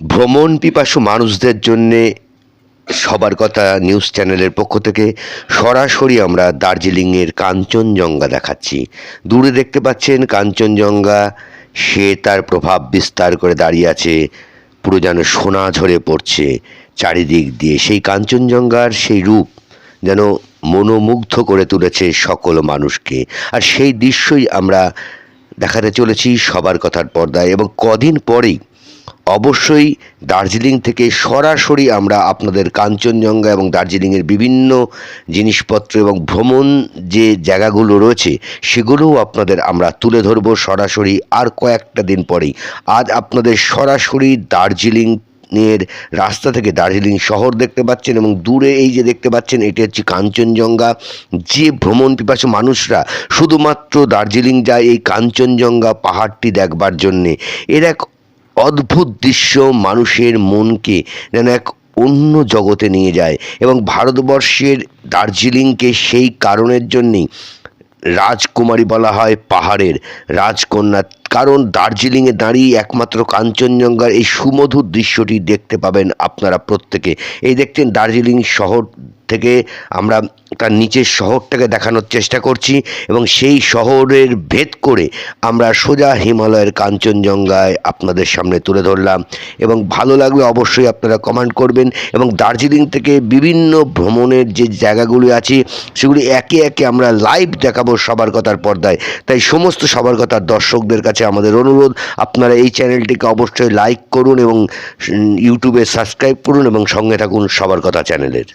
ভ্রমণ পিপাসু মানুষদের জন্যে সবার কথা নিউজ চ্যানেলের পক্ষ থেকে সরাসরি আমরা দার্জিলিংয়ের কাঞ্চনজঙ্ঘা দেখাচ্ছি। দূরে দেখতে পাচ্ছেন কাঞ্চনজঙ্ঘা, সে তার প্রভাব বিস্তার করে দাঁড়িয়ে আছে, পুরো যেন সোনা ঝরে পড়ছে চারিদিক দিয়ে। সেই কাঞ্চনজঙ্ঘার সেই রূপ যেন মনোমুগ্ধ করে তুলেছে সকল মানুষকে। আর সেই দৃশ্যই আমরা দেখাতে চলেছি সবার কথার পর্দায় এবং কদিন পরেই অবশ্যই দার্জিলিং থেকে সরাসরি আমরা আপনাদের কাঞ্চনজঙ্ঘা এবং দার্জিলিংয়ের বিভিন্ন জিনিসপত্র এবং ভ্রমণ যে জায়গাগুলো রয়েছে, সেগুলোও আপনাদের আমরা তুলে ধরবো সরাসরি আর কয়েকটা দিন পরেই। আজ আপনাদের সরাসরি দার্জিলিং এর রাস্তা থেকে দার্জিলিং শহর দেখতে পাচ্ছেন এবং দূরে এই যে দেখতে পাচ্ছেন, এটি হচ্ছে কাঞ্চনজঙ্ঘা। যে ভ্রমণ পিপাসু মানুষরা শুধুমাত্র দার্জিলিং যায় এই কাঞ্চনজঙ্ঘা পাহাড়টি দেখবার জন্যে। এর এক অদ্ভুত দৃশ্য মানুষের মনকে যেন এক অন্য জগতে নিয়ে যায় এবং ভারতবর্ষের দার্জিলিংকে সেই কারণের জন্যেই রাজকুমারী বলা হয় পাহাড়ের রাজকন্যা। কারণ দার্জিলিংয়ে দাঁড়িয়ে একমাত্র কাঞ্চনজঙ্ঘার এই সুমধুর দৃশ্যটি দেখতে পাবেন আপনারা প্রত্যেকে। এই দেখছেন দার্জিলিং শহর থেকে আমরা তার নিচের শহরটাকে দেখানোর চেষ্টা করছি এবং সেই শহরের ভেদ করে আমরা সোজা হিমালয়ের কাঞ্চনজঙ্ঘায় আপনাদের সামনে তুলে ধরলাম। এবং ভালো লাগলে অবশ্যই আপনারা কমেন্ট করবেন এবং দার্জিলিং থেকে বিভিন্ন ভ্রমণের যে জায়গাগুলি আছে, সেগুলি একে একে আমরা লাইভ দেখাবো সবার কথার পর্দায়। তাই সমস্ত সবার কথার দর্শকদের কাছে আমাদের অনুরোধ, আপনারা এই চ্যানেলটিকে অবশ্যই লাইক করুন এবং ইউটিউবে সাবস্ক্রাইব করুন এবং সঙ্গে থাকুন সবার কথা চ্যানেলের।